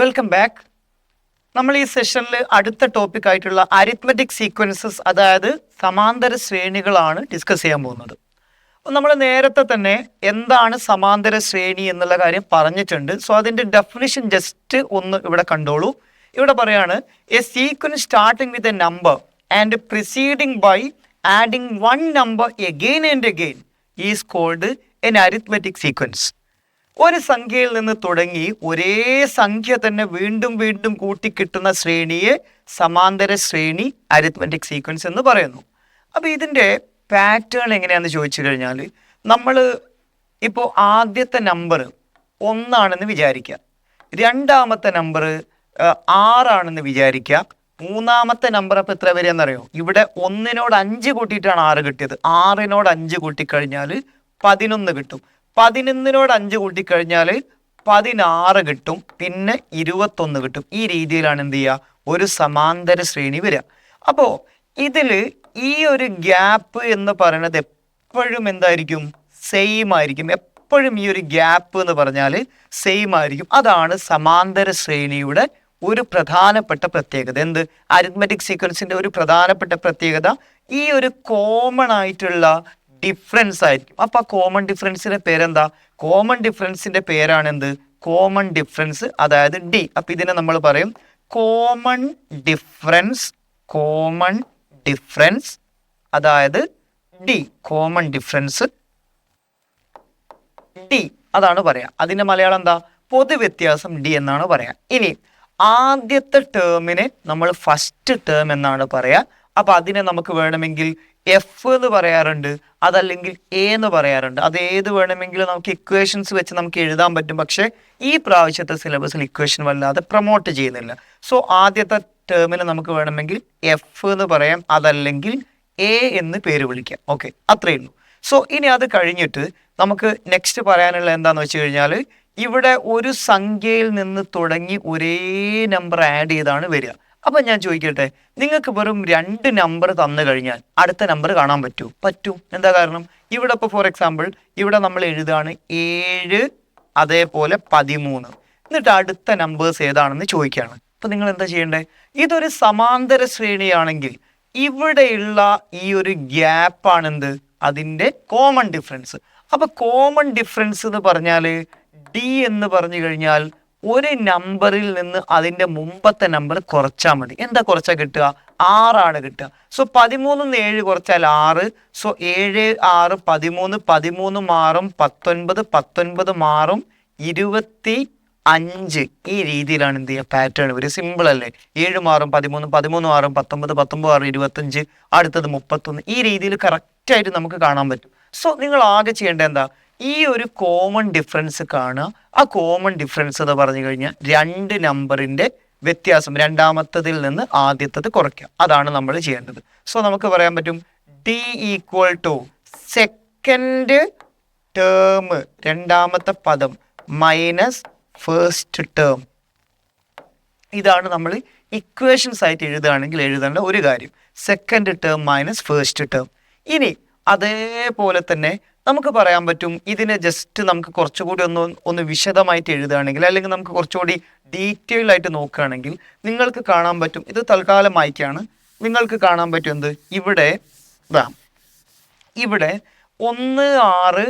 Welcome back നമ്മൾ ഈ സെഷനിൽ അടുത്ത ടോപ്പിക് ആയിട്ടുള്ള അരിത്മെറ്റിക് സീക്വൻസസ് അതായത് സമാന്തര ശ്രേണികളാണ് ഡിസ്കസ് ചെയ്യാൻ പോകുന്നത്. നമ്മൾ നേരത്തെ തന്നെ എന്താണ് സമാന്തര ശ്രേണി എന്നുള്ള കാര്യം പറഞ്ഞിട്ടുണ്ട്. സോ അതിന്റെ ഡെഫിനിഷൻ ജസ്റ്റ് ഒന്ന് ഇവിടെ കണ്ടോളൂ. ഇവിടെ പറയാണ് a sequence starting with a number and preceding by adding one number again and again is called an arithmetic sequence ഒരു സംഖ്യയിൽ നിന്ന് തുടങ്ങി ഒരേ സംഖ്യ തന്നെ വീണ്ടും വീണ്ടും കൂട്ടിക്കിട്ടുന്ന ശ്രേണിയെ സമാന്തര ശ്രേണി അരിത്മെറ്റിക് സീക്വൻസ് എന്ന് പറയുന്നു. അപ്പോൾ ഇതിന്റെ പാറ്റേൺ എങ്ങനെയാണെന്ന് ചോദിച്ചു കഴിഞ്ഞാൽ നമ്മൾ ഇപ്പോൾ ആദ്യത്തെ നമ്പർ ഒന്നാണെന്ന് വിചാരിക്കുക. രണ്ടാമത്തെ നമ്പർ ആറാണെന്ന് വിചാരിക്കുക. മൂന്നാമത്തെ നമ്പർ അപ്പോൾ എത്ര അറിയോ? ഇവിടെ ഒന്നിനോട് അഞ്ച് കൂട്ടിയിട്ടാണ് ആറ് കിട്ടിയത്. ആറിനോട് അഞ്ച് കൂട്ടിക്കഴിഞ്ഞാൽ പതിനൊന്ന് കിട്ടും. പതിനൊന്നിനോട് അഞ്ച് കൂട്ടിക്കഴിഞ്ഞാൽ പതിനാറ് കിട്ടും. പിന്നെ ഇരുപത്തൊന്ന് കിട്ടും. ഈ രീതിയിലാണ് എന്ത് ചെയ്യുക? ഒരു സമാന്തര ശ്രേണി വരിക. അപ്പോൾ ഇതിൽ ഈ ഒരു ഗ്യാപ്പ് എന്ന് പറയുന്നത് എപ്പോഴും എന്തായിരിക്കും? സെയിം ആയിരിക്കും. എപ്പോഴും ഈ ഒരു ഗ്യാപ്പ് എന്ന് പറഞ്ഞാൽ സെയിം ആയിരിക്കും. അതാണ് സമാന്തര ശ്രേണിയുടെ ഒരു പ്രധാനപ്പെട്ട പ്രത്യേകത. എന്ത്? അരിത്മെറ്റിക് സീക്വൻസിന്റെ ഒരു പ്രധാനപ്പെട്ട പ്രത്യേകത. ഈ ഒരു കോമൺ ആയിട്ടുള്ള ഡിഫറൻസ് ആയിരിക്കും. അപ്പൊ ആ കോമൺ ഡിഫറൻസിന്റെ പേരെന്താ? കോമൺ ഡിഫറൻസിന്റെ പേരാണെന്ത്? കോമൺ ഡിഫറൻസ് അതായത് ഡി അപ്പൊ ഇതിനെ നമ്മൾ പറയും കോമൺ ഡിഫറൻസ് കോമൺ ഡിഫറൻസ് അതായത് ഡി കോമൺ ഡിഫറൻസ് ഡി അതാണ് പറയാ. അതിന്റെ മലയാളം എന്താ? പൊതുവ്യത്യാസം ഡി എന്നാണ് പറയാ. ഇനി ആദ്യത്തെ ടേമിനെ നമ്മൾ ഫസ്റ്റ് ടേം എന്നാണ് പറയാ. അപ്പൊ അതിനെ നമുക്ക് വേണമെങ്കിൽ എഫ് എന്ന് പറയാറുണ്ട് അതല്ലെങ്കിൽ എ എന്ന് പറയാറുണ്ട്. അത് ഏത് വേണമെങ്കിലും നമുക്ക് ഇക്വേഷൻസ് വെച്ച് നമുക്ക് എഴുതാൻ പറ്റും. പക്ഷേ ഈ പ്രാവശ്യത്തെ സിലബസിൽ ഇക്വേഷൻ വല്ലാതെ പ്രൊമോട്ട് ചെയ്യുന്നില്ല. സോ ആദ്യത്തെ ടേമിന് നമുക്ക് വേണമെങ്കിൽ എഫ് എന്ന് പറയാം അതല്ലെങ്കിൽ എ എന്ന് പേര് വിളിക്കാം. ഓക്കെ അത്രയേ ഉള്ളൂ. സോ ഇനി അത് കഴിഞ്ഞിട്ട് നമുക്ക് നെക്സ്റ്റ് പറയാനുള്ള എന്താന്ന് വെച്ച് കഴിഞ്ഞാൽ ഇവിടെ ഒരു സംഖ്യയിൽ നിന്ന് തുടങ്ങി ഒരേ നമ്പർ ആഡ് ചെയ്താണ് വരിക. അപ്പൊ ഞാൻ ചോദിക്കട്ടെ നിങ്ങൾക്ക് വെറും രണ്ട് നമ്പർ തന്നു കഴിഞ്ഞാൽ അടുത്ത നമ്പർ കാണാൻ പറ്റൂ? പറ്റും. എന്താ കാരണം? ഇവിടെ ഇപ്പോൾ ഫോർ എക്സാമ്പിൾ ഇവിടെ നമ്മൾ എഴുതാണ് ഏഴ് അതേപോലെ പതിമൂന്ന്. എന്നിട്ട് അടുത്ത നമ്പേഴ്സ് ഏതാണെന്ന് ചോദിക്കുകയാണ്. അപ്പൊ നിങ്ങൾ എന്താ ചെയ്യണ്ടേ? ഇതൊരു സമാന്തര ശ്രേണിയാണെങ്കിൽ ഇവിടെയുള്ള ഈ ഒരു ഗ്യാപ്പാണ് എന്ത് അതിന്റെ കോമൺ ഡിഫറൻസ് അപ്പൊ കോമൺ ഡിഫറൻസ് എന്ന് പറഞ്ഞാൽ ഡി എന്ന് പറഞ്ഞു കഴിഞ്ഞാൽ ഒരു നമ്പറിൽ നിന്ന് അതിന്റെ മുമ്പത്തെ നമ്പർ കുറച്ചാൽ മതി. എന്താ കുറച്ചാൽ കിട്ടുക? ആറാണ് കിട്ടുക. സോ പതിമൂന്നിന്ന് ഏഴ് കുറച്ചാൽ ആറ്. സോ ഏഴ് ആറ് പതിമൂന്ന് പതിമൂന്ന് മാറും പത്തൊൻപത് പത്തൊൻപത് മാറും ഇരുപത്തി അഞ്ച്. ഈ രീതിയിലാണ് എന്ത് ചെയ്യുക? പാറ്റേൺ ഒരു സിമ്പിൾ അല്ലേ? ഏഴ് മാറും പതിമൂന്ന് പതിമൂന്ന് മാറും പത്തൊമ്പത് പത്തൊമ്പത് ആറും ഇരുപത്തഞ്ച് അടുത്തത് മുപ്പത്തൊന്ന്. ഈ രീതിയിൽ കറക്റ്റായിട്ട് നമുക്ക് കാണാൻ പറ്റും. സോ നിങ്ങൾ ആകെ ചെയ്യേണ്ടത് എന്താ? ഈ ഒരു കോമൺ ഡിഫറൻസ് കാണുക. ആ കോമൺ ഡിഫറൻസ് എന്ന് പറഞ്ഞു കഴിഞ്ഞാൽ രണ്ട് നമ്പറിന്റെ വ്യത്യാസം രണ്ടാമത്തതിൽ നിന്ന് ആദ്യത്തത് കുറയ്ക്കുക. അതാണ് നമ്മൾ ചെയ്യേണ്ടത്. സോ നമുക്ക് പറയാൻ പറ്റും D equal to second term രണ്ടാമത്തെ പദം മൈനസ് ഫേസ്റ്റ് ടേം ഇതാണ് നമ്മൾ ഇക്വേഷൻസ് ആയിട്ട് എഴുതുകയാണെങ്കിൽ എഴുതേണ്ട ഒരു കാര്യം. Second term minus first term ഇനി അതേപോലെ തന്നെ നമുക്ക് പറയാൻ പറ്റും ഇതിനെ ജസ്റ്റ് നമുക്ക് കുറച്ചുകൂടി ഒന്ന് ഒന്ന് വിശദമായിട്ട് എഴുതുകയാണെങ്കിൽ അല്ലെങ്കിൽ നമുക്ക് കുറച്ചുകൂടി ഡീറ്റെയിൽ ആയിട്ട് നോക്കുകയാണെങ്കിൽ നിങ്ങൾക്ക് കാണാൻ പറ്റും ഇത് തൽക്കാലം വായിക്കാണ് നിങ്ങൾക്ക് കാണാൻ പറ്റും എന്ത്? ഇവിടെ ഇതാ ഇവിടെ ഒന്ന് ആറ്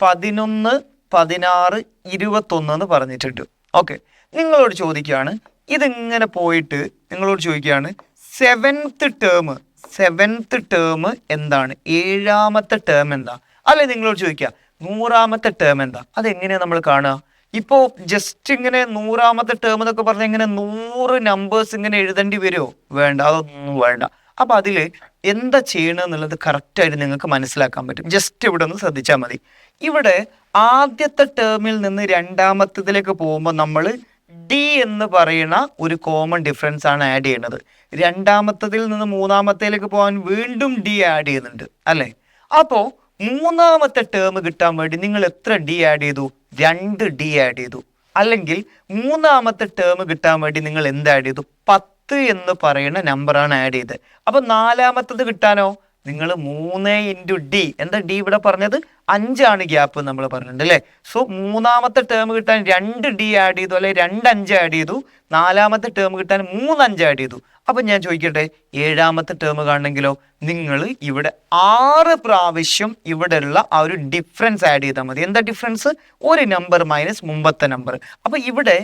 പതിനൊന്ന് പതിനാറ് ഇരുപത്തൊന്ന് എന്ന് പറഞ്ഞിട്ടുണ്ട്. ഓക്കെ നിങ്ങളോട് ചോദിക്കുകയാണ് ഇതിങ്ങനെ പോയിട്ട് നിങ്ങളോട് ചോദിക്കുകയാണ് സെവൻത്ത് ടേം സെവൻത്ത് ടേം എന്താണ്? ഏഴാമത്തെ ടേം എന്താ? അല്ലെ നിങ്ങളോട് ചോദിക്കുക നൂറാമത്തെ ടേം എന്താ? അതെങ്ങനെയാണ് നമ്മൾ കാണുക? ഇപ്പോൾ ജസ്റ്റ് ഇങ്ങനെ നൂറാമത്തെ ടേം എന്നൊക്കെ പറഞ്ഞാൽ ഇങ്ങനെ നൂറ് നമ്പേഴ്സ് ഇങ്ങനെ എഴുതേണ്ടി വരുമോ വേണ്ട അതൊന്നും വേണ്ട. അപ്പൊ അതിൽ എന്താ ചെയ്യണമെന്നുള്ളത് കറക്റ്റായിട്ട് നിങ്ങൾക്ക് മനസ്സിലാക്കാൻ പറ്റും. ജസ്റ്റ് ഇവിടെ ഒന്ന് ശ്രദ്ധിച്ചാൽ മതി. ഇവിടെ ആദ്യത്തെ ടേമിൽ നിന്ന് രണ്ടാമത്തതിലേക്ക് പോകുമ്പോൾ നമ്മൾ ഡി എന്ന് പറയുന്ന ഒരു കോമൺ ഡിഫറൻസ് ആണ് ആഡ് ചെയ്യുന്നത്. രണ്ടാമത്തതിൽ നിന്ന് മൂന്നാമത്തേലേക്ക് പോകാൻ വീണ്ടും ഡി ആഡ് ചെയ്യുന്നുണ്ട് അല്ലേ? അപ്പോൾ മൂന്നാമത്തെ ടേം കിട്ടാൻ വേണ്ടി നിങ്ങൾ എത്ര ഡി ആഡ് ചെയ്തു? രണ്ട് ഡി ആഡ് ചെയ്തു. അല്ലെങ്കിൽ മൂന്നാമത്തെ ടേം കിട്ടാൻ വേണ്ടി നിങ്ങൾ എന്ത് ആഡ് ചെയ്തു? പത്ത് എന്ന് പറയുന്ന നമ്പറാണ് ആഡ് ചെയ്തത്. അപ്പൊ നാലാമത്തത് കിട്ടാനോ? നിങ്ങൾ മൂന്ന് ഇന്റു ഡി എന്താ ഡി ഇവിടെ പറഞ്ഞത്? അഞ്ചാണ് ഗ്യാപ്പ് നമ്മൾ പറഞ്ഞിട്ടുണ്ട് അല്ലേ? സോ മൂന്നാമത്തെ ടേം കിട്ടാൻ രണ്ട് ഡി ആഡ് ചെയ്തു അല്ലെ രണ്ട് അഞ്ച് ആഡ് ചെയ്തു. നാലാമത്തെ ടേം കിട്ടാൻ മൂന്ന് അഞ്ച് ആഡ് ചെയ്തു. അപ്പൊ ഞാൻ ചോദിക്കട്ടെ ഏഴാമത്തെ ടേം കാണണമെങ്കിലോ? നിങ്ങൾ ഇവിടെ ആറ് പ്രാവശ്യം ഇവിടെയുള്ള ആ ഒരു ഡിഫറൻസ് ആഡ് ചെയ്താൽ മതി. എന്താ ഡിഫറൻസ് ഒരു നമ്പർ മൈനസ് മുമ്പത്തെ നമ്പർ അപ്പൊ ഇവിടെ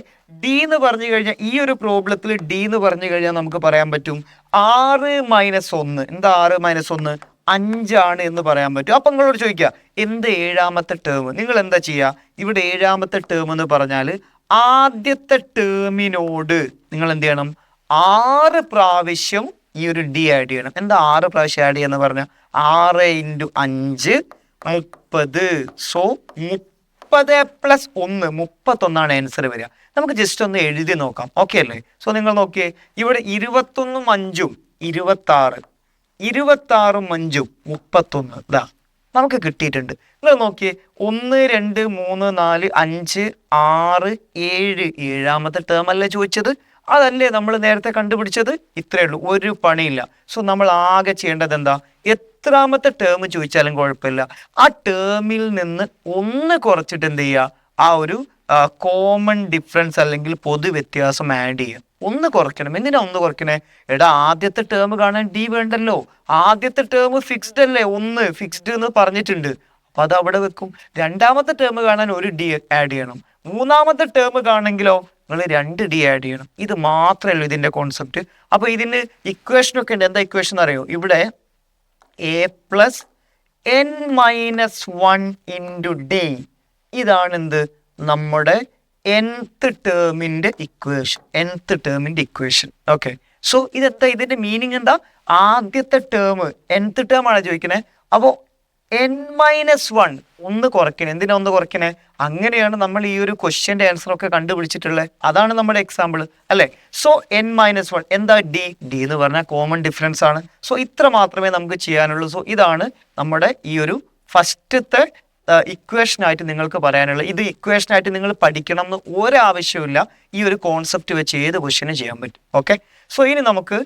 ഡി എന്ന് പറഞ്ഞു കഴിഞ്ഞാൽ ഈ ഒരു പ്രോബ്ലത്തിൽ ഡി എന്ന് പറഞ്ഞു കഴിഞ്ഞാൽ നമുക്ക് പറയാൻ പറ്റും ആറ് മൈനസ് ഒന്ന്. എന്താ ആറ് മൈനസ് ഒന്ന്? അഞ്ചാണ് എന്ന് പറയാൻ പറ്റും. അപ്പൊ നിങ്ങളോട് ചോദിക്കുക എന്ത് ഏഴാമത്തെ ടേം നിങ്ങൾ എന്താ ചെയ്യുക ഇവിടെ ഏഴാമത്തെ ടേം എന്ന് പറഞ്ഞാൽ ആദ്യത്തെ ടേമിനോട് നിങ്ങൾ എന്ത് ചെയ്യണം? ആറ് പ്രാവശ്യം ഈ ഒരു ഡി ആഡ് ചെയ്യണം. എന്താ ആറ് പ്രാവശ്യം ആഡ് ചെയ്യാന്ന് പറഞ്ഞാൽ ആറ് ഇന്റു അഞ്ച് മുപ്പത്. സോ മുപ്പത് പ്ലസ് ഒന്ന് മുപ്പത്തൊന്നാണ് ആൻസർ വരിക. നമുക്ക് ജസ്റ്റ് ഒന്ന് എഴുതി നോക്കാം. ഓക്കെ അല്ലേ? സോ നിങ്ങൾ നോക്കിയേ ഇവിടെ ഇരുപത്തൊന്നും അഞ്ചും ഇരുപത്തി ആറ് ഇരുപത്തി ആറും അഞ്ചും മുപ്പത്തൊന്ന്. ഇതാ നമുക്ക് കിട്ടിയിട്ടുണ്ട്. നിങ്ങൾ നോക്കിയേ ഒന്ന് രണ്ട് മൂന്ന് നാല് അഞ്ച് ആറ് ഏഴ് ഏഴാമത്തെ ടേം അല്ലേ ചോദിച്ചത്? അതല്ലേ നമ്മൾ നേരത്തെ കണ്ടുപിടിച്ചത്? ഇത്രയേ ഉള്ളൂ ഒരു പണിയില്ല. സോ നമ്മൾ ആകെ ചെയ്യേണ്ടത് എന്താ? എത്രാമത്തെ ടേം ചോദിച്ചാലും കുഴപ്പമില്ല. ആ ടേമിൽ നിന്ന് ഒന്ന് കുറച്ചിട്ട് എന്ത് ചെയ്യുക? ആ ഒരു കോമൺ ഡിഫറൻസ് അല്ലെങ്കിൽ പൊതു വ്യത്യാസം ആഡ് ചെയ്യുക. ഒന്ന് കുറയ്ക്കണം. എന്തിനാ ഒന്ന് കുറയ്ക്കണേ? എടാ ആദ്യത്തെ ടേം കാണാൻ ഡി വേണ്ടല്ലോ. ആദ്യത്തെ ടേം ഫിക്സ്ഡ് അല്ലേ? ഒന്ന് ഫിക്സ്ഡ് എന്ന് പറഞ്ഞിട്ടുണ്ട്. അപ്പൊ അത് അവിടെ വെക്കും. രണ്ടാമത്തെ ടേം കാണാൻ ഒരു ഡി ആഡ് ചെയ്യണം. മൂന്നാമത്തെ ടേം കാണെങ്കിലോ നിങ്ങൾ രണ്ട് ഡി ആഡ് ചെയ്യണം. ഇത് മാത്രമേ ഉള്ളൂ ഇതിന്റെ കോൺസെപ്റ്റ് അപ്പൊ ഇതിന് ഇക്വേഷൻ ഒക്കെ ഉണ്ട്. എന്താ ഇക്വേഷൻ അറിയോ? ഇവിടെ a plus n minus one into d ഇതാണ് എന്ത്? നമ്മുടെ nth ടേമിന്റെ ഇക്വേഷൻ എൻത്ത് ടേമിന്റെ ഇക്വേഷൻ ഓക്കെ സോ ഇതെന്താ? ഇതിന്റെ മീനിങ് എന്താ? ആദ്യത്തെ ടേം എൻത്ത് ടേം ആണ് ചോദിക്കണേ? അപ്പോൾ എൻ മൈനസ് വൺ ഒന്ന് കുറയ്ക്കണേ. എന്തിനാ ഒന്ന് കുറയ്ക്കണേ? അങ്ങനെയാണ് നമ്മൾ ഈ ഒരു ക്വസ്റ്റ്യന്റെ ആൻസർ ഒക്കെ കണ്ടുപിടിച്ചിട്ടുള്ളത് അതാണ് നമ്മുടെ എക്സാമ്പിൾ അല്ലേ? സോ എൻ മൈനസ് വൺ എന്താ ഡി ഡി എന്ന് പറഞ്ഞാൽ കോമൺ ഡിഫറൻസ് ആണ്. സോ ഇത്ര മാത്രമേ നമുക്ക് ചെയ്യാനുള്ളൂ. സോ ഇതാണ് നമ്മുടെ ഈ ഒരു ഫസ്റ്റത്തെ ഇക്വേഷൻ ആയിട്ട് നിങ്ങൾക്ക് പറയാനുള്ള ഇത് ഇക്വേഷനായിട്ട് നിങ്ങൾ പഠിക്കണം എന്ന് ഒരാവശ്യമില്ല ഈ ഒരു കോൺസെപ്റ്റ് വെച്ച് ഏത് ക്വസ്റ്റ്യനും ചെയ്യാൻ പറ്റും. ഓക്കെ സോ ഇനി നമുക്ക്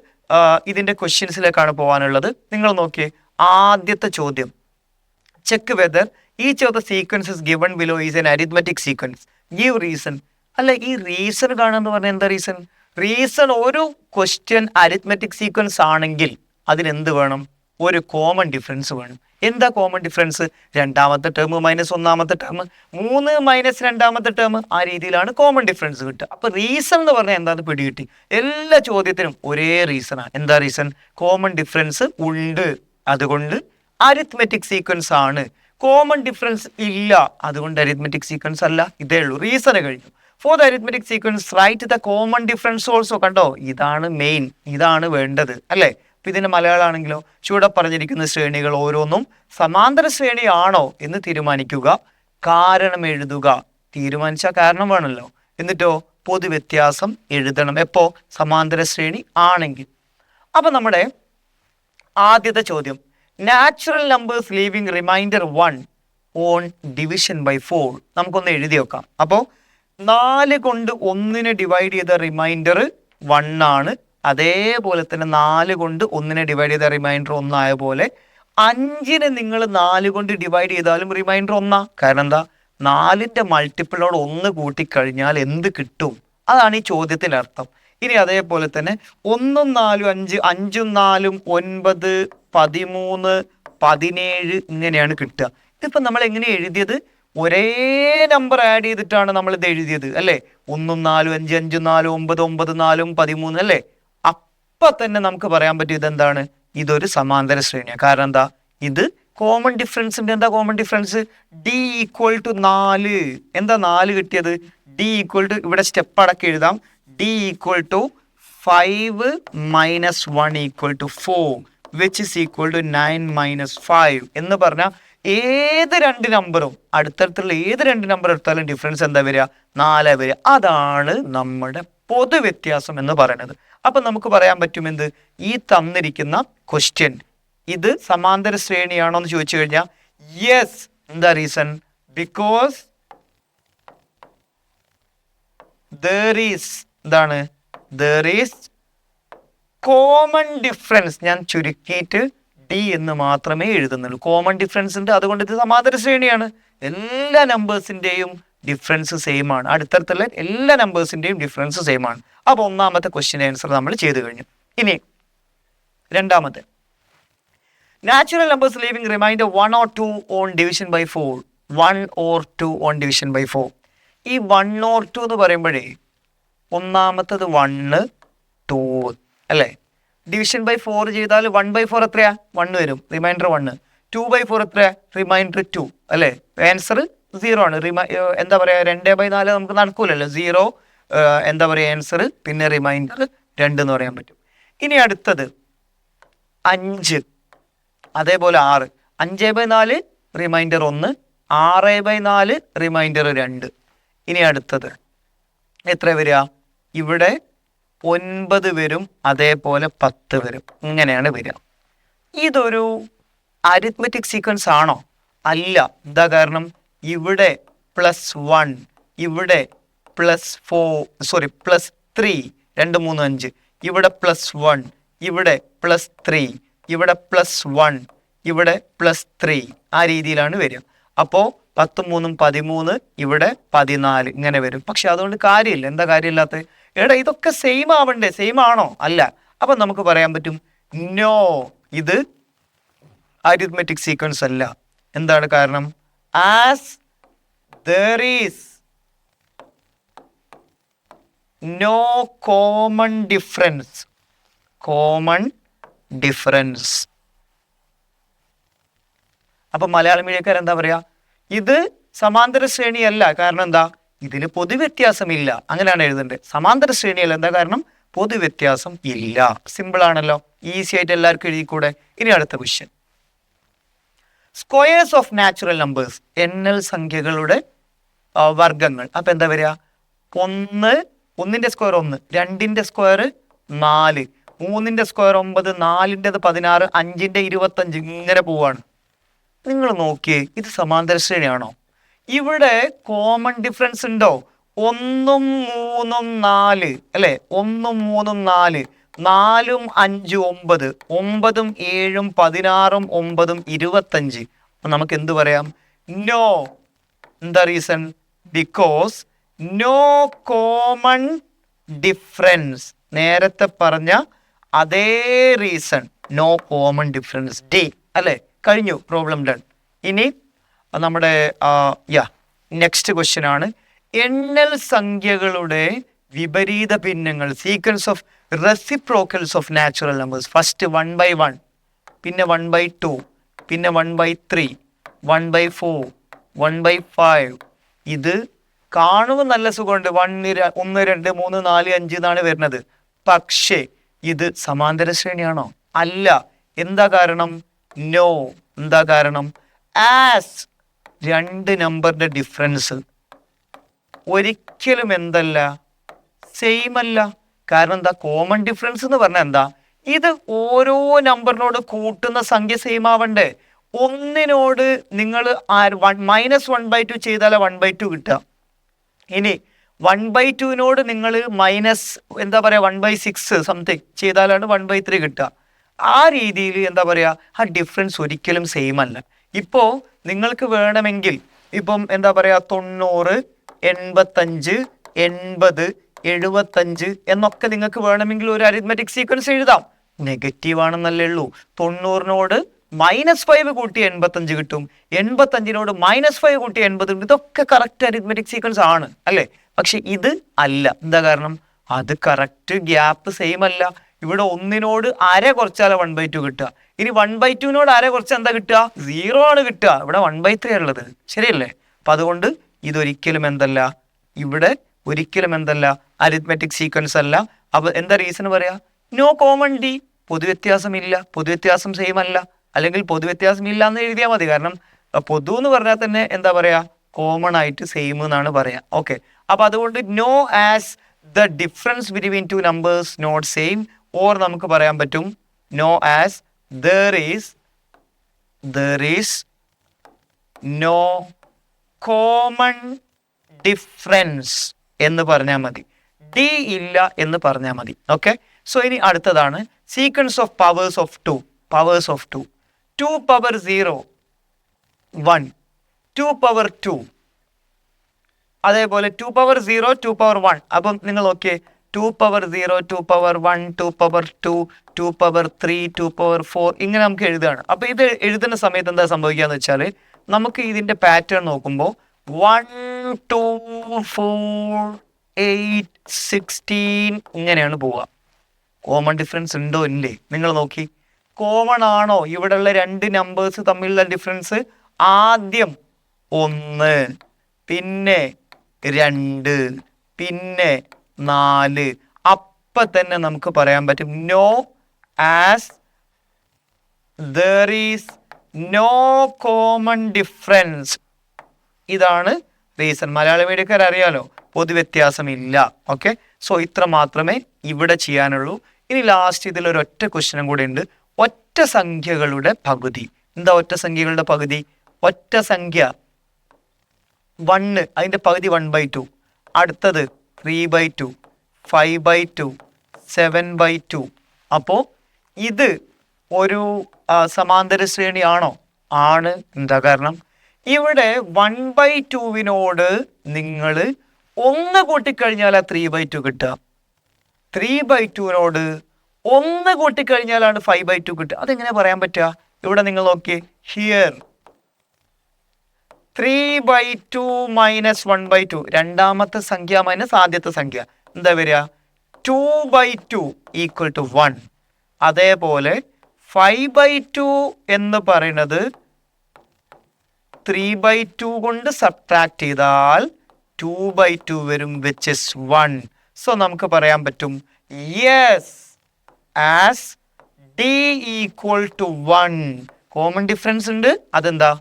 ഇതിന്റെ ക്വസ്റ്റ്യൻസിലേക്കാണ് പോകാനുള്ളത്. നിങ്ങൾ നോക്കിയേ ആദ്യത്തെ ചോദ്യം. ചെക്ക് വെദർ ഈ the sequences given below is an arithmetic sequence give reason അല്ല ഈ റീസൺ കാണാന്ന് പറഞ്ഞാൽ എന്താ റീസൺ റീസൺ ഒരു ക്വസ്റ്റ്യൻ അരിത്മെറ്റിക് സീക്വൻസ് ആണെങ്കിൽ അതിനെന്ത് വേണം? ഒരു കോമൺ ഡിഫറൻസ് വേണം. എന്താ കോമൺ ഡിഫറൻസ് രണ്ടാമത്തെ ടേം മൈനസ് ഒന്നാമത്തെ ടേം മൂന്ന് മൈനസ് രണ്ടാമത്തെ ടേം ആ രീതിയിലാണ് കോമൺ ഡിഫറൻസ് കിട്ടുക. അപ്പൊ റീസൺ എന്ന് പറഞ്ഞാൽ എന്താന്ന് പിടികിട്ടി? എല്ലാ ചോദ്യത്തിനും ഒരേ റീസണാണ് എന്താ റീസൺ കോമൺ ഡിഫറൻസ് ഉണ്ട്. അതുകൊണ്ട് അരിത്മെറ്റിക് സീക്വൻസ് ആണ്. കോമൺ ഡിഫറൻസ് ഇല്ല. അതുകൊണ്ട് അരിത്മെറ്റിക് സീക്വൻസ് അല്ല. ഇതേ ഉള്ളൂ. റീസൺ കഴിഞ്ഞു. For the arithmetic sequence write the common difference also കണ്ടോ? ഇതാണ് മെയിൻ ഇതാണ് വേണ്ടത്. അല്ലേ? അപ്പൊ ഇതിന്റെ മലയാളമാണെങ്കിലോ ചൂടെ പറഞ്ഞിരിക്കുന്ന ശ്രേണികൾ ഓരോന്നും സമാന്തര ശ്രേണിയാണോ എന്ന് തീരുമാനിക്കുക. കാരണം എഴുതുക. തീരുമാനിച്ച കാരണം വേണമല്ലോ എന്നിട്ടോ പൊതുവ്യത്യാസം എഴുതണം. എപ്പോ? സമാന്തര ശ്രേണി ആണെങ്കിൽ. അപ്പൊ നമ്മുടെ ആദ്യത്തെ ചോദ്യം. Natural numbers leaving remainder one on division by four നമുക്കൊന്ന് എഴുതി വെക്കാം. അപ്പോൾ നാല് കൊണ്ട് ഒന്നിനെ ഡിവൈഡ് ചെയ്ത റിമൈൻഡർ വൺ ആണ്. അതേപോലെ തന്നെ നാല് കൊണ്ട് ഒന്നിനെ ഡിവൈഡ് ചെയ്താൽ റിമൈൻഡർ ഒന്നായ പോലെ അഞ്ചിനെ നിങ്ങൾ നാല് കൊണ്ട് ഡിവൈഡ് ചെയ്താലും റിമൈൻഡർ ഒന്നാ. കാരണം എന്താ? നാലിന്റെ മൾട്ടിപ്പിളോട് ഒന്ന് കൂട്ടിക്കഴിഞ്ഞാൽ എന്ത് കിട്ടും? അതാണ് ഈ ചോദ്യത്തിന്റെ അർത്ഥം. ഇനി അതേപോലെ തന്നെ ഒന്നും നാലും അഞ്ച് അഞ്ചും നാലും ഒൻപത് പതിമൂന്ന് പതിനേഴ് ഇങ്ങനെയാണ് കിട്ടുക. ഇതിപ്പോൾ നമ്മൾ എങ്ങനെ എഴുതിയത്? ഒരേ നമ്പർ ആഡ് ചെയ്തിട്ടാണ് നമ്മൾ ഇത് എഴുതിയത് അല്ലേ? ഒന്നും നാലും അഞ്ച് അഞ്ചും നാലും ഒമ്പത് ഒമ്പത് നാലും പതിമൂന്ന് അല്ലേ? അപ്പൊ തന്നെ നമുക്ക് പറയാൻ പറ്റും ഇതെന്താണ്? ഇതൊരു സമാന്തര ശ്രേണിയാണ് കാരണം എന്താ? ഇത് കോമൺ ഡിഫറൻസിന്റെ എന്താ common difference D equal to നാല്. എന്താ നാല് കിട്ടിയത്? ഡി ഈക്വൽ ടു ഇവിടെ സ്റ്റെപ്പ് അടക്കി എഴുതാം. D equal to five minus one equal to four which is equal to nine minus five എന്ന് പറഞ്ഞാൽ ഏത് രണ്ട് നമ്പറും അടുത്തടുത്തുള്ള ഏത് രണ്ട് നമ്പർ എടുത്താലും ഡിഫറൻസ് എന്താ വരിക? നാലാ വരിക. അതാണ് നമ്മുടെ പൊതുവ്യത്യാസം എന്ന് പറയുന്നത്. അപ്പൊ നമുക്ക് പറയാൻ പറ്റും എന്ത്? ഈ തന്നിരിക്കുന്ന ക്വസ്റ്റ്യൻ ഇത് സമാന്തര ശ്രേണിയാണോ എന്ന് ചോദിച്ചു കഴിഞ്ഞാൽ യെസ് എന്താ റീസൺ ബിക്കോസ് ഈസ് എന്താണ്? ഈസ് കോമൺ ഡിഫറൻസ് ഞാൻ ചുരുക്കിയിട്ട് ഡി എന്ന് മാത്രമേ എഴുതുന്നുള്ളൂ. കോമൺ ഡിഫറൻസ് ഉണ്ട്. അതുകൊണ്ട് ഇത് സമാന്തര ശ്രേണിയാണ്. എല്ലാ നമ്പേഴ്സിന്റെയും ഡിഫറൻസ് സെയിം ആണ്. അടുത്തടുത്തുള്ള എല്ലാ നമ്പേഴ്സിന്റെയും ഡിഫറൻസ് സെയിം ആണ്. അപ്പോൾ ഒന്നാമത്തെ ക്വസ്റ്റ്യൻ ആൻസർ നമ്മൾ ചെയ്തു കഴിഞ്ഞു. ഇനി രണ്ടാമത്തെ. Natural numbers leaving remainder one or two on division by four one or two on division by four ഈ വൺ ഓർ ടു എന്ന് പറയുമ്പോഴേ ഒന്നാമത്തത് വണ്ണ് ടൂ അല്ലേ? ഡിവിഷൻ ബൈ ഫോർ ചെയ്താൽ വൺ ബൈ ഫോർ എത്രയാ? വൺ വരും. Remainder one two by four എത്രയാ? Remainder two അല്ലേ? ആൻസർ സീറോ ആണ്. എന്താ പറയുക രണ്ട് ബൈ നാല് നമുക്ക് നടക്കൂലല്ലോ. സീറോ എന്താ പറയുക ആൻസർ പിന്നെ റിമൈൻഡർ രണ്ട് എന്ന് പറയാൻ പറ്റും. ഇനി അടുത്തത് അഞ്ച്. അതേപോലെ ആറ്. അഞ്ച് ബൈ നാല് റിമൈൻഡർ ഒന്ന്. ആറ് ബൈ നാല് റിമൈൻഡർ രണ്ട്. ഇനി അടുത്തത് എത്ര വരിക? ഇവിടെ ഒൻപത് വരും അതേപോലെ പത്ത് വരും. ഇങ്ങനെയാണ് വരിക. ഇതൊരു അരിത്മെറ്റിക് സീക്വൻസ് ആണോ? അല്ല. എന്താ കാരണം? ഇവിടെ പ്ലസ് വൺ ഇവിടെ plus four sorry plus three രണ്ട് മൂന്ന് അഞ്ച്. ഇവിടെ പ്ലസ് വൺ ഇവിടെ പ്ലസ് ത്രീ ഇവിടെ പ്ലസ് വൺ ഇവിടെ പ്ലസ് ത്രീ ആ രീതിയിലാണ് വരിക. അപ്പോൾ പത്തും മൂന്നും പതിമൂന്ന് ഇവിടെ പതിനാല് ഇങ്ങനെ വരും. പക്ഷെ അതുകൊണ്ട് കാര്യമില്ല. എന്താ കാര്യമില്ലാത്ത എടാ ഇതൊക്കെ സെയിം ആവണ്ടേ? സെയിം ആണോ? അല്ല. അപ്പം നമുക്ക് പറയാൻ പറ്റും നോ ഇത് അരിത്മെറ്റിക് സീക്വൻസ് അല്ല. എന്താണ് കാരണം? As there is no common difference common difference അപ്പൊ മലയാള മീഡിയക്കാർ എന്താ പറയാ? ഇത് സമാന്തര ശ്രേണിയല്ല. കാരണം എന്താ? ഇതിന് പൊതുവ്യത്യാസമില്ല. അങ്ങനെയാണ് എഴുതേണ്ടത്. സമാന്തര ശ്രേണിയല്ല. എന്താ കാരണം? പൊതുവ്യത്യാസം ഇല്ല. സിമ്പിൾ ആണല്ലോ. ഈസി ആയിട്ട് എല്ലാവർക്കും എഴുതിക്കൂടെ? ഇനി അടുത്ത question squares of natural numbers N എൽ സംഖ്യകളുടെ വർഗങ്ങൾ അപ്പൊ എന്താ വരിക? ഒന്ന് ഒന്നിന്റെ സ്ക്വയർ ഒന്ന് രണ്ടിന്റെ സ്ക്വയർ നാല് മൂന്നിന്റെ സ്ക്വയർ ഒമ്പത് നാലിന്റെത് പതിനാറ് അഞ്ചിന്റെ ഇരുപത്തഞ്ച് ഇങ്ങനെ പോവാണ്. നിങ്ങൾ നോക്കിയേ ഇത് സമാന്തര ശ്രേണിയാണോ? ഇവിടെ കോമൺ ഡിഫറൻസ് ഉണ്ടോ? ഒന്നും മൂന്നും നാല് അല്ലെ? ഒന്നും മൂന്നും നാല്. നാലും അഞ്ചും ഒമ്പത്. ഒമ്പതും ഏഴും പതിനാറും ഒമ്പതും ഇരുപത്തഞ്ച്. അപ്പൊ നമുക്ക് എന്ത് പറയാം? നോ എന്താ reason because no common difference നേരത്തെ പറഞ്ഞ അതേ reason no common difference D അല്ലേ? കഴിഞ്ഞു. പ്രോബ്ലം ഡൺ ഇനി നമ്മുടെ യാ നെക്സ്റ്റ് ക്വസ്റ്റ്യൻ ആണ്. എണ്ണൽ സംഖ്യകളുടെ വിപരീത ഭിന്നങ്ങൾ sequence of reciprocals of natural numbers first one by one പിന്നെ വൺ ബൈ ടു പിന്നെ one by three one by four one by five ഇത് കാണുമ്പോൾ നല്ല സുഖമുണ്ട്. വൺ ഒന്ന് രണ്ട് മൂന്ന് നാല് അഞ്ച് എന്നാണ് വരുന്നത്. പക്ഷേ ഇത് സമാന്തര ശ്രേണിയാണോ? അല്ല. എന്താ കാരണം? നോ എന്താ കാരണം? ആസ് രണ്ട് നമ്പറിന്റെ ഡിഫറൻസ് ഒരിക്കലും എന്തല്ല. സെയിം അല്ല. കാരണം എന്താ? കോമൺ ഡിഫറൻസ് എന്ന് പറഞ്ഞാൽ എന്താ? ഇത് ഓരോ നമ്പറിനോട് കൂട്ടുന്ന സംഖ്യ സെയിം ആവണ്ടേ? ഒന്നിനോട് നിങ്ങൾ മൈനസ് വൺ ബൈ ടു ചെയ്താലേ വൺ ബൈ ടു കിട്ടുക. ഇനി വൺ ബൈ ടുവിനോട് നിങ്ങൾ മൈനസ് എന്താ പറയുക വൺ ബൈ സിക്സ് സംതിങ് ചെയ്താലാണ് വൺ ബൈ ത്രീ കിട്ടുക. ആ രീതിയിൽ എന്താ പറയുക ആ ഡിഫറൻസ് ഒരിക്കലും സെയിം അല്ല. ഇപ്പോൾ നിങ്ങൾക്ക് വേണമെങ്കിൽ ഇപ്പം എന്താ പറയുക തൊണ്ണൂറ് എൺപത്തഞ്ച് എൺപത് എഴുപത്തഞ്ച് എന്നൊക്കെ നിങ്ങൾക്ക് വേണമെങ്കിൽ ഒരു അരിത്മെറ്റിക് സീക്വൻസ് എഴുതാം. നെഗറ്റീവ് ആണെന്നല്ലേ ഉള്ളൂ. തൊണ്ണൂറിനോട് മൈനസ് ഫൈവ് കൂട്ടി എൺപത്തഞ്ച് കിട്ടും. എൺപത്തഞ്ചിനോട് മൈനസ് ഫൈവ് കൂട്ടി എൺപത് ഇതൊക്കെ കറക്റ്റ് അരിത്മെറ്റിക് സീക്വൻസ് ആണ് അല്ലേ? പക്ഷെ ഇത് അല്ല. എന്താ കാരണം? അത് കറക്റ്റ് ഗ്യാപ്പ് സെയിം അല്ല. ഇവിടെ ഒന്നിനോട് അര കുറച്ചാലേ വൺ ബൈ ടു കിട്ടുക. ഇനി വൺ ബൈ ടുവിനോട് അര കുറച്ച് എന്താ കിട്ടുക? സീറോ ആണ് കിട്ടുക. ഇവിടെ വൺ ബൈ ത്രീ ഉള്ളത്. ശരിയല്ലേ? അപ്പൊ അതുകൊണ്ട് ഇതൊരിക്കലും എന്തല്ല. ഇവിടെ ഒരിക്കലും എന്തല്ല അരിത്മെറ്റിക് സീക്വൻസ് അല്ല. അപ്പൊ എന്താ റീസൺ പറയാ? നോ കോമൺ ഡി പൊതുവ്യത്യാസം ഇല്ല പൊതുവ്യത്യാസം സെയിം അല്ല. അല്ലെങ്കിൽ പൊതുവ്യത്യാസം ഇല്ല എന്ന് എഴുതിയാൽ മതി. കാരണം പൊതു എന്ന് പറഞ്ഞാൽ തന്നെ എന്താ പറയാ? കോമൺ ആയിട്ട് സെയിം എന്നാണ് പറയാ. ഓക്കെ അപ്പൊ അതുകൊണ്ട് no as the difference between two numbers not same or നമുക്ക് പറയാൻ പറ്റും no as there is there is no common difference എന്ന് പറഞ്ഞാൽ മതി. ഡി ഇല്ല എന്ന് പറഞ്ഞാൽ മതി. ഓക്കെ സോ ഇനി അടുത്തതാണ്. Sequence of powers of two powers of two two power zero one two power two അതേപോലെ two power zero two power one അപ്പം നിങ്ങൾ നോക്കിയേ. Two power zero two power one two power two two power three two power four ഇങ്ങനെ നമുക്ക് എഴുതുകയാണ്. അപ്പോൾ ഇത് എഴുതുന്ന സമയത്ത് എന്താ സംഭവിക്കുക എന്ന് വെച്ചാൽ നമുക്ക് ഇതിന്റെ പാറ്റേൺ നോക്കുമ്പോൾ one two four eight sixteen ഇങ്ങനെയാണ് പോവുക. കോമൺ ഡിഫറൻസ് ഉണ്ടോ? ഇല്ലേ. നിങ്ങൾ നോക്കി. കോമൺ ആണോ? ഇവിടെയുള്ള രണ്ട് നമ്പേഴ്സ് തമ്മിലുള്ള ഡിഫറൻസ് ആദ്യം ഒന്ന് പിന്നെ രണ്ട് പിന്നെ നാല്. അപ്പൊ തന്നെ നമുക്ക് പറയാൻ പറ്റും. No as there is no common difference ഇതാണ് റീസൺ മലയാള മീഡിയക്കാർ അറിയാലോ പൊതുവ്യത്യാസമില്ല. ഓക്കെ സോ ഇത്ര മാത്രമേ ഇവിടെ ചെയ്യാനുള്ളൂ. ഇനി ലാസ്റ്റ് ഇതിൽ ഒരു ഒറ്റ ക്വസ്റ്റ്യനും കൂടെ ഉണ്ട് ഒറ്റ സംഖ്യകളുടെ പകുതി. എന്താ ഒറ്റ സംഖ്യകളുടെ പകുതി? ഒറ്റ സംഖ്യ വണ്ണ് അതിന്റെ പകുതി വൺ ബൈ ടു അടുത്തത് three by two five by two seven by two അപ്പോൾ ഇത് ഒരു സമാന്തര ശ്രേണിയാണോ? ആണ്. എന്താ കാരണം? ഇവിടെ വൺ ബൈ ടുവിനോട് നിങ്ങൾ ഒന്ന് കൂട്ടിക്കഴിഞ്ഞാൽ ആ ത്രീ ബൈ ടു കിട്ടുക ത്രീ ബൈ ടുവിനോട് ഒന്ന് കൂട്ടിക്കഴിഞ്ഞാലാണ് ഫൈവ് ബൈ ടു കിട്ടുക. അതെങ്ങനെ പറയാൻ പറ്റുക? ഇവിടെ നിങ്ങൾ നോക്കിയേ. Here three by two minus one by two രണ്ടാമത്തെ സംഖ്യ മൈനസ് ആദ്യത്തെ സംഖ്യ. എന്താ വരിക? Two by two equal to one അതേപോലെ ഫൈവ് ബൈ ടു എന്ന് പറയുന്നത് ത്രീ ബൈ ടു കൊണ്ട് സബ്ട്രാക്ട് ചെയ്താൽ ടു ബൈ ടു വരും വിച്ച് ഇസ് വൺ സോ നമുക്ക് പറയാൻ പറ്റും yes as d equal to one common difference ഉണ്ട് അതെന്താ?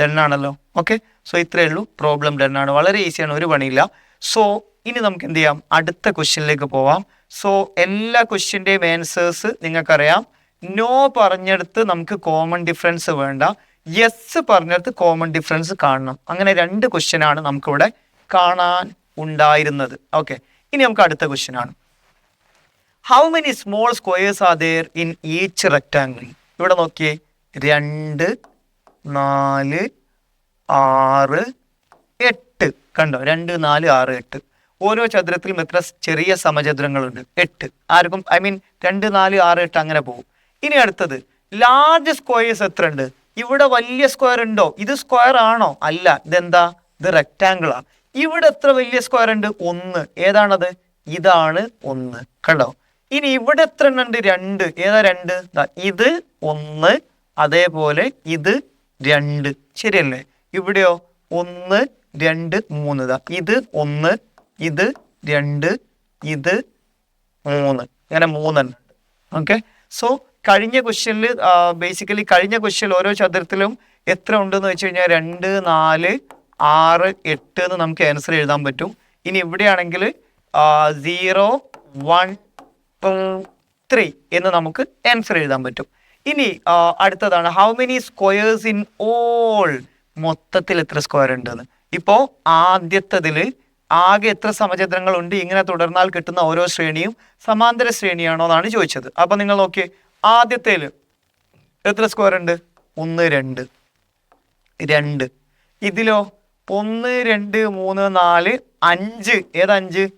ഡൺ ആണല്ലോ. ഓക്കെ സോ ഇത്രയേ ഉള്ളൂ. പ്രോബ്ലം ഡൺ ആണ്. വളരെ ഈസിയാണ് ഒരു പണിയില്ല. സോ ഇനി നമുക്ക് എന്ത് ചെയ്യാം? അടുത്ത ക്വസ്റ്റ്യനിലേക്ക് പോവാം. സോ എല്ലാ ക്വസ്റ്റ്യന്റെയും ആൻസേഴ്സ് നിങ്ങൾക്കറിയാം. നോ പറഞ്ഞെടുത്ത് നമുക്ക് കോമൺ ഡിഫറൻസ് വേണ്ട. യെസ് പറഞ്ഞിടത്ത് കോമൺ ഡിഫറൻസ് കാണണം. അങ്ങനെ രണ്ട് ക്വസ്റ്റ്യൻ ആണ് നമുക്കിവിടെ കാണാൻ ഉണ്ടായിരുന്നത്. ഓക്കെ ഇനി നമുക്ക് അടുത്ത ക്വസ്റ്റ്യൻ ആണ്. How many small squares are there in each rectangle ഇവിടെ നോക്കിയേ. രണ്ട് നാല് ആറ് എട്ട്. കണ്ടോ? രണ്ട് നാല് ആറ് എട്ട്. ഓരോ ചതുരത്തിലും എത്ര ചെറിയ സമചതുരങ്ങളുണ്ട്? എട്ട്. ആർക്കും? ഐ മീൻ രണ്ട് നാല് ആറ് എട്ട് അങ്ങനെ പോകും. ഇനി അടുത്തത്. ലാർജ് സ്ക്വയേഴ്സ് എത്ര ഉണ്ട് ഇവിടെ വലിയ സ്ക്വയർ ഉണ്ടോ? ഇത് സ്ക്വയർ ആണോ? അല്ല. ഇതെന്താ? ഇത് റെക്റ്റാങ്കിൾ ആ. ഇവിടെ എത്ര വലിയ സ്ക്വയർ ഉണ്ട്? ഒന്ന്. ഏതാണത്? ഇതാണ് ഒന്ന്. കണ്ടോ? ഇനി ഇവിടെ എത്ര എണ്ണം ഉണ്ട്? രണ്ട്. ഏതാ രണ്ട്? ഇത് ഒന്ന്. അതേപോലെ ഇത് രണ്ട്. ശരിയല്ലേ? ഇവിടെയോ? ഒന്ന് രണ്ട് മൂന്ന്. ദാ ഇത് ഒന്ന് ഇത് രണ്ട് ഇത് മൂന്ന്. ഇങ്ങനെ മൂന്നെണ്ണം. ഓക്കെ? സോ കഴിഞ്ഞ ക്വസ്റ്റ്യനിൽ ബേസിക്കലി കഴിഞ്ഞ ക്വസ്റ്റ്യൻ ഓരോ ചതുരത്തിലും എത്ര ഉണ്ടെന്ന് വെച്ച് കഴിഞ്ഞാൽ രണ്ട് നാല് ആറ് എട്ട് എന്ന് നമുക്ക് ആൻസർ എഴുതാൻ പറ്റും. ഇനി ഇവിടെയാണെങ്കിൽ സീറോ വൺ ത്രീ എന്ന് നമുക്ക് ആൻസർ എഴുതാൻ പറ്റും. ഇനി അടുത്തതാണ് how many squares in all മൊത്തത്തിൽ എത്ര സ്ക്വയർ ഉണ്ടെന്ന്. ഇപ്പോൾ ആദ്യത്തതിൽ ആകെ എത്ര സമചതുരങ്ങൾ ഉണ്ട് ഇങ്ങനെ തുടർന്നാൽ കിട്ടുന്ന ഓരോ ശ്രേണിയും സമാന്തര ശ്രേണിയാണോ എന്നാണ് ചോദിച്ചത്. അപ്പോൾ നിങ്ങൾ നോക്കിയേ ആദ്യത്തേൽ എത്ര സ്ക്വയർ ഉണ്ട്? ഒന്ന് രണ്ട്. രണ്ട്. ഇതിലോ ഒന്ന് രണ്ട് മൂന്ന് നാല് അഞ്ച്. ഏതഞ്ച്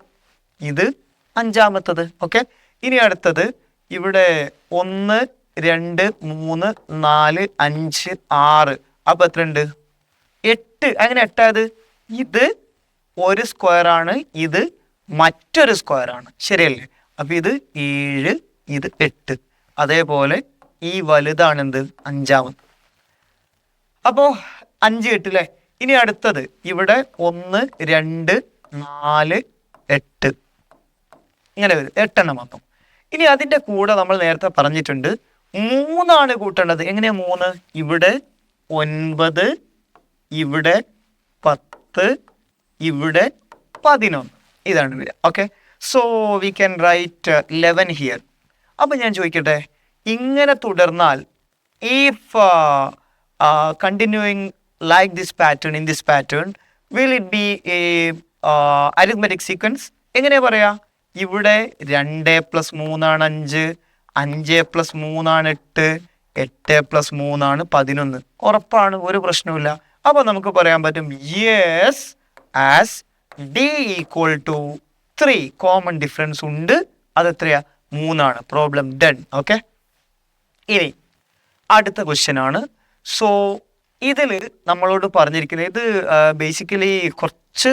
ഇത് അഞ്ചാമത്തത്. ഓക്കെ ഇനി അടുത്തത് ഇവിടെ ഒന്ന് രണ്ട് മൂന്ന് നാല് അഞ്ച് ആറ്. അപ്പൊ എത്ര ഉണ്ട് എട്ട്. അങ്ങനെ എട്ടായത്? ഇത് ഒരു സ്ക്വയർ ആണ്. ഇത് മറ്റൊരു സ്ക്വയർ ആണ്. ശരിയല്ലേ? അപ്പൊ ഇത് ഏഴ് ഇത് എട്ട്. അതേപോലെ ഈ വലുതാണ് എന്ത് അഞ്ചാമത്. അപ്പോ അഞ്ച് എട്ടില്ലേ? ഇനി അടുത്തത്. ഇവിടെ ഒന്ന് രണ്ട് നാല് എട്ട്. ഇങ്ങനെ വരും. എട്ടെണ്ണം മൊത്തം ഇനി അതിന്റെ കൂടെ നമ്മൾ നേരത്തെ പറഞ്ഞിട്ടുണ്ട്. മൂന്നാണ് കൂട്ടേണ്ടത്. എങ്ങനെയാ മൂന്ന്? ഇവിടെ ഒൻപത് ഇവിടെ പത്ത് ഇവിടെ പതിനൊന്ന്. ഇതാണ് വരിക. Okay so we can write eleven here അപ്പൊ ഞാൻ ചോദിക്കട്ടെ? ഇങ്ങനെ തുടർന്നാൽ if continuing like this pattern in this pattern will it be a arithmetic sequence എങ്ങനെ പറയാ? ഇവിടെ രണ്ട് പ്ലസ് മൂന്നാണ് അഞ്ച് അഞ്ച് പ്ലസ് മൂന്നാണ് എട്ട് എട്ട് പ്ലസ് മൂന്നാണ് പതിനൊന്ന്. ഉറപ്പാണ് ഒരു പ്രശ്നവുമില്ല. അപ്പോൾ നമുക്ക് പറയാൻ പറ്റും yes as d equal to three common difference ഉണ്ട്. അത് എത്രയാ മൂന്നാണ്. പ്രോബ്ലം ഡൺ ഓക്കെ ഇനി അടുത്ത ക്വസ്റ്റ്യൻ ആണ്. സോ ഇതിൽ നമ്മളോട് പറഞ്ഞിരിക്കുന്നത് ഇത് ബേസിക്കലി കുറച്ച്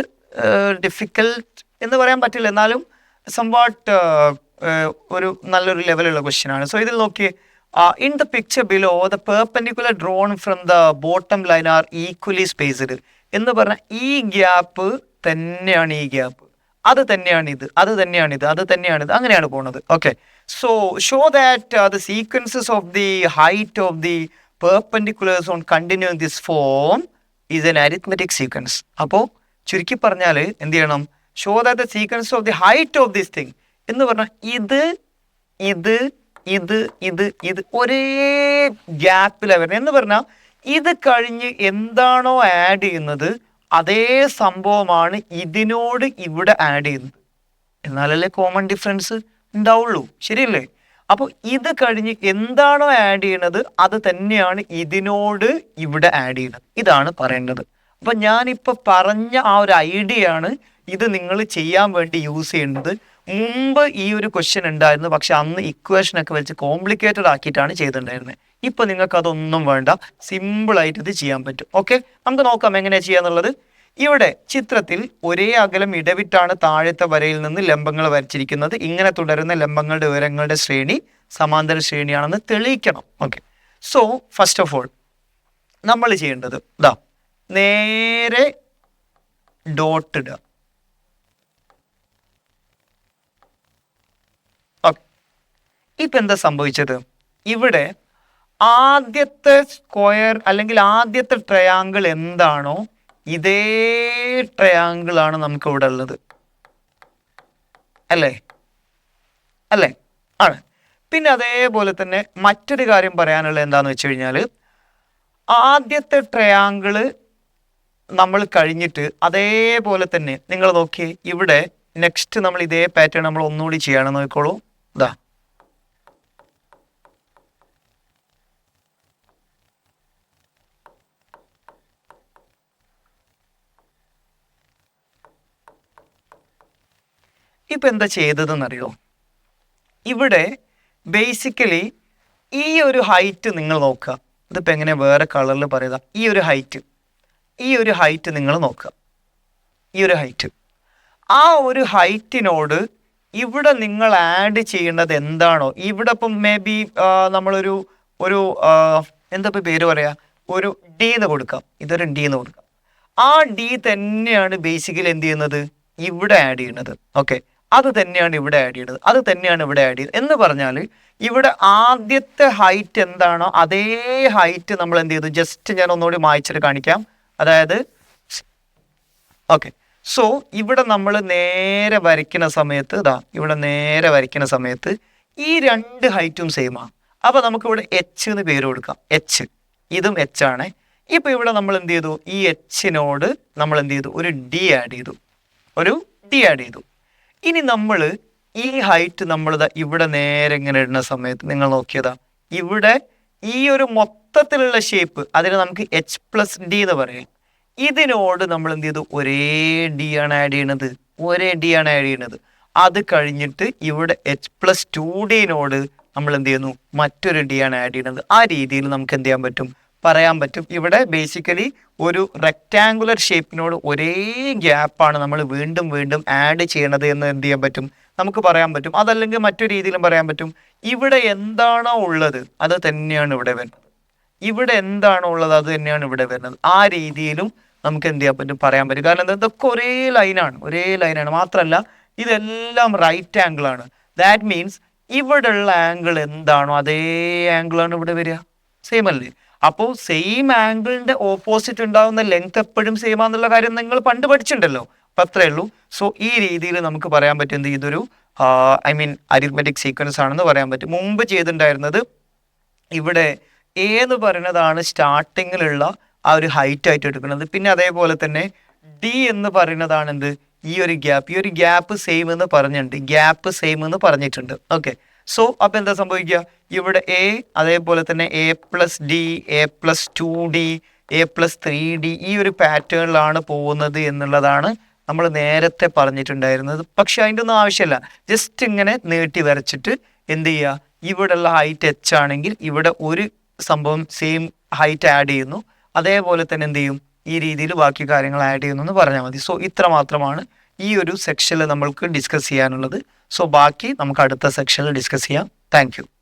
ഡിഫിക്കൽട്ട് എന്ന് പറയാൻ പറ്റില്ല. എന്നാലും സംവാട്ട് ഒരു നല്ലൊരു ലെവലുള്ള ക്വസ്റ്റ്യൻ ആണ്. സോ ഇതിൽ നോക്കിയേ in the picture below the perpendicular drawn from the bottom line are equally spaced എന്ന് പറഞ്ഞാൽ ഈ ഗ്യാപ്പ് തന്നെയാണ് ഈ ഗ്യാപ്പ് അത് തന്നെയാണ് ഇത് അത് തന്നെയാണ് ഇത് അത് തന്നെയാണ് ഇത്. അങ്ങനെയാണ് പോകുന്നത് okay so that uh, the sequences of the height of the perpendiculars on continuing this form is an arithmetic sequence. അപ്പോൾ ചുരുക്കി പറഞ്ഞാൽ എന്ത് ചെയ്യണം? Show that the sequence of the height of this thing എന്ന് പറഞ്ഞാൽ ഇത് ഇത് ഇത് ഇത് ഇത് ഒരേ ഗ്യാപ്പിലാണ് വരുന്നത് എന്ന് പറഞ്ഞാൽ ഇത് കഴിഞ്ഞ് എന്താണോ ആഡ് ചെയ്യുന്നത് അതേ സംഭവമാണ് ഇതിനോട് ഇവിടെ ആഡ് ചെയ്യുന്നത്. എന്നാലല്ലേ കോമൺ ഡിഫറൻസ് ഉണ്ടാവുള്ളൂ. ശരിയല്ലേ? അപ്പോൾ ഇത് കഴിഞ്ഞ് എന്താണോ ആഡ് ചെയ്യണത് അത് തന്നെയാണ് ഇതിനോട് ഇവിടെ ആഡ് ചെയ്യുന്നത് ഇതാണ് പറയേണ്ടത്. അപ്പൊ ഞാനിപ്പോൾ പറഞ്ഞ ആ ഒരു ഐഡിയ ആണ് ഇത് നിങ്ങൾ ചെയ്യാൻ വേണ്ടി യൂസ് ചെയ്യുന്നത് മുമ്പ് ഈ ഒരു ക്വസ്റ്റ്യൻ ഉണ്ടായിരുന്നു. പക്ഷെ അന്ന് ഇക്വേഷൻ ഒക്കെ വെച്ച് കോംപ്ലിക്കേറ്റഡ് ആക്കിയിട്ടാണ് ചെയ്തിട്ടുണ്ടായിരുന്നത് ഇപ്പൊ നിങ്ങൾക്ക് അതൊന്നും വേണ്ട. സിമ്പിൾ ആയിട്ട് ഇത് ചെയ്യാൻ പറ്റും. ഓക്കെ നമുക്ക് നോക്കാം എങ്ങനെയാണ് ചെയ്യാന്നുള്ളത്. ഇവിടെ ചിത്രത്തിൽ ഒരേ അകലം ഇടവിട്ടാണ് താഴത്തെ വരയിൽ നിന്ന് ലംബങ്ങൾ വരച്ചിരിക്കുന്നത്. ഇങ്ങനെ തുടരുന്ന ലംബങ്ങളുടെ ഉയരങ്ങളുടെ ശ്രേണി സമാന്തര ശ്രേണിയാണെന്ന് തെളിയിക്കണം. Okay so first of all നമ്മൾ ചെയ്യേണ്ടത് ഇതാ നേരെ ഡോട്ട് ഇടുക. ഇപ്പൊ എന്താ സംഭവിച്ചത്? ഇവിടെ ആദ്യത്തെ സ്ക്വയർ അല്ലെങ്കിൽ ആദ്യത്തെ ട്രയാങ്കിൾ എന്താണോ ഇതേ ട്രയാങ്കിൾ ആണ് നമുക്ക് ഇവിടെ ഉള്ളത്. അല്ലേ? അല്ലേ? ആണ്. പിന്നെ അതേപോലെ തന്നെ മറ്റൊരു കാര്യം പറയാനുള്ളത് എന്താന്ന് വെച്ച് കഴിഞ്ഞാൽ ആദ്യത്തെ ട്രയാങ്കിൾ നമ്മൾ കഴിഞ്ഞിട്ട് അതേപോലെ തന്നെ നിങ്ങൾ നോക്കി ഇവിടെ നെക്സ്റ്റ് നമ്മൾ ഇതേ പാറ്റേൺ നമ്മൾ ഒന്നുകൂടി ചെയ്യണം നോക്കിക്കോളൂ. ഇതാ ഇപ്പൊ എന്താ ചെയ്തതെന്നറിയോ? ഇവിടെ ബേസിക്കലി ഈ ഒരു ഹൈറ്റ് നിങ്ങൾ നോക്കുക. ഇതിപ്പോൾ എങ്ങനെ വേറെ കളറിൽ പറയുക. ഈ ഒരു ഹൈറ്റ് ഈ ഒരു ഹൈറ്റ് നിങ്ങൾ നോക്കുക. ഈ ഒരു ഹൈറ്റ് ആ ഒരു ഹൈറ്റിനോട് ഇവിടെ നിങ്ങൾ ആഡ് ചെയ്യേണ്ടത് എന്താണോ? ഇവിടെ ഇപ്പം മേ ബി നമ്മളൊരു ഒരു എന്താ ഇപ്പം പേര് പറയുക ഒരു ഡി എന്ന് കൊടുക്കാം. ഇതൊരു ഡി എന്ന് കൊടുക്കാം. ആ ഡി തന്നെയാണ് ബേസിക്കലി എന്ത് ചെയ്യുന്നത്? ഇവിടെ ആഡ് ചെയ്യുന്നത് ഓക്കെ അത് തന്നെയാണ് ഇവിടെ ആഡ് ചെയ്യുന്നത് അത് തന്നെയാണ് ഇവിടെ ആഡ് ചെയ്യുന്നത് എന്ന് പറഞ്ഞാൽ ഇവിടെ ആദ്യത്തെ ഹൈറ്റ് എന്താണോ അതേ ഹൈറ്റ് നമ്മൾ എന്ത് ചെയ്തു? ജസ്റ്റ് ഞാൻ ഒന്നുകൂടി മായ്ച്ചിട്ട് കാണിക്കാം. അതായത് ഓക്കെ സോ ഇവിടെ നമ്മൾ നേരെ വരയ്ക്കുന്ന സമയത്ത് ഇതാ ഇവിടെ നേരെ വരയ്ക്കുന്ന സമയത്ത് ഈ രണ്ട് ഹൈറ്റും സെയിം അപ്പോൾ നമുക്കിവിടെ എച്ച് എന്ന് പേര് കൊടുക്കാം. എച്ച് ഇതും എച്ച് ആണ്. ഇപ്പോൾ ഇവിടെ നമ്മൾ എന്ത് ചെയ്തു? ഈ എച്ചിനോട് നമ്മൾ എന്ത് ചെയ്തു? ഒരു ഡി ആഡ് ചെയ്തു. ഒരു ഡി ആഡ് ചെയ്തു. ഇനി നമ്മൾ ഈ ഹൈറ്റ് നമ്മൾ ഇവിടെ നേരെ ഇങ്ങനെ ഇടുന്ന സമയത്ത് നിങ്ങൾ നോക്കിയതാ. ഇവിടെ ഈ ഒരു മൊത്തത്തിലുള്ള ഷേപ്പ് അതിന് നമുക്ക് എച്ച് പ്ലസ് ഡി എന്ന് പറയാം. ഇതിനോട് നമ്മൾ എന്ത് ചെയ്തു? ഒരേ ഡി ആണ് ആഡ് ചെയ്യണത്. ഒരേ ഡി ആണ് ആഡ് ചെയ്യണത്. അത് കഴിഞ്ഞിട്ട് ഇവിടെ എച്ച് പ്ലസ് ടു ഡിനോട് നമ്മൾ എന്ത് ചെയ്യുന്നു? മറ്റൊരു ഡി ആണ് ആഡ് ചെയ്യുന്നത് ആ രീതിയിൽ നമുക്ക് എന്ത് ചെയ്യാൻ പറ്റും? പറയാൻ പറ്റും. ഇവിടെ ബേസിക്കലി ഒരു റെക്റ്റാങ്കുലർ ഷേപ്പിനോട് ഒരേ ഗ്യാപ്പാണ് നമ്മൾ വീണ്ടും വീണ്ടും ആഡ് ചെയ്യണത് എന്ന് എന്ത് ചെയ്യാൻ പറ്റും? നമുക്ക് പറയാൻ പറ്റും. അതല്ലെങ്കിൽ മറ്റൊരു രീതിയിലും പറയാൻ പറ്റും. ഇവിടെ എന്താണോ ഉള്ളത് അത് തന്നെയാണ് ഇവിടെ വരുന്നത്. ഇവിടെ എന്താണോ ഉള്ളത് അത് തന്നെയാണ് ഇവിടെ വരുന്നത്. ആ രീതിയിലും നമുക്ക് എന്ത് ചെയ്യാൻ പറ്റും? പറയാൻ പറ്റും. കാരണം എന്താ ഇതൊക്കെ ഒരേ ലൈനാണ് ഒരേ ലൈനാണ് മാത്രമല്ല ഇതെല്ലാം റൈറ്റ് ആംഗിൾ ആണ് ദാറ്റ് മീൻസ് ഇവിടെ ഉള്ള ആംഗിൾ എന്താണോ അതേ ആംഗിൾ ആണ് ഇവിടെ വരിക. സെയിം അല്ലേ? അപ്പോൾ സെയിം ആംഗിളിന്റെ ഓപ്പോസിറ്റ് ഉണ്ടാകുന്ന ലെങ്ത് എപ്പോഴും സെയിം ആണെന്നുള്ള കാര്യം നിങ്ങൾ പണ്ട് പഠിച്ചിട്ടുണ്ടല്ലോ. അപ്പൊ അത്രേ ഉള്ളൂ. സോ ഈ രീതിയിൽ നമുക്ക് പറയാൻ പറ്റുന്നത് ഇതൊരു ഐ മീൻ അരിത്മെറ്റിക് സീക്വൻസ് ആണെന്ന് പറയാൻ പറ്റും. മുമ്പ് ചെയ്തിട്ടുണ്ടായിരുന്നത് ഇവിടെ എ എന്ന് പറയുന്നതാണ് സ്റ്റാർട്ടിങ്ങിലുള്ള ആ ഒരു ഹൈറ്റ് ആയിട്ട് എടുക്കുന്നത്. പിന്നെ അതേപോലെ തന്നെ ഡി എന്ന് പറയുന്നതാണ് എന്ത് ഈ ഒരു ഗ്യാപ്പ് ഈ ഒരു ഗ്യാപ്പ് സെയിം എന്ന് പറഞ്ഞിട്ടുണ്ട്. ഗ്യാപ്പ് സെയിം എന്ന് പറഞ്ഞിട്ടുണ്ട്. ഓക്കെ സോ അപ്പോൾ എന്താ സംഭവിക്കുക? ഇവിടെ എ അതേപോലെ തന്നെ a plus d a plus two d a plus three d ഈ ഒരു പാറ്റേണിലാണ് പോകുന്നത് എന്നുള്ളതാണ് നമ്മൾ നേരത്തെ പറഞ്ഞിട്ടുണ്ടായിരുന്നത്. പക്ഷെ അതിന്റെ ഒന്നും ആവശ്യമില്ല. ജസ്റ്റ് ഇങ്ങനെ നീട്ടി വരച്ചിട്ട് എന്ത് ചെയ്യുക? ഇവിടെയുള്ള ഹൈറ്റ് എച്ച് ആണെങ്കിൽ ഇവിടെ ഒരു സംഭവം സെയിം ഹൈറ്റ് ആഡ് ചെയ്യുന്നു. അതേപോലെ തന്നെ എന്ത് ചെയ്യും? ഈ രീതിയിൽ ബാക്കി കാര്യങ്ങൾ ആഡ് ചെയ്യുന്നു എന്ന് പറഞ്ഞാൽ മതി. സോ ഇത്ര മാത്രമാണ് ഈ ഒരു സെക്ഷനിൽ നമ്മൾക്ക് ഡിസ്കസ് ചെയ്യാനുള്ളത്. സോ ബാക്കി നമുക്ക് അടുത്ത സെക്ഷനിൽ ഡിസ്കസ് ചെയ്യാം. താങ്ക്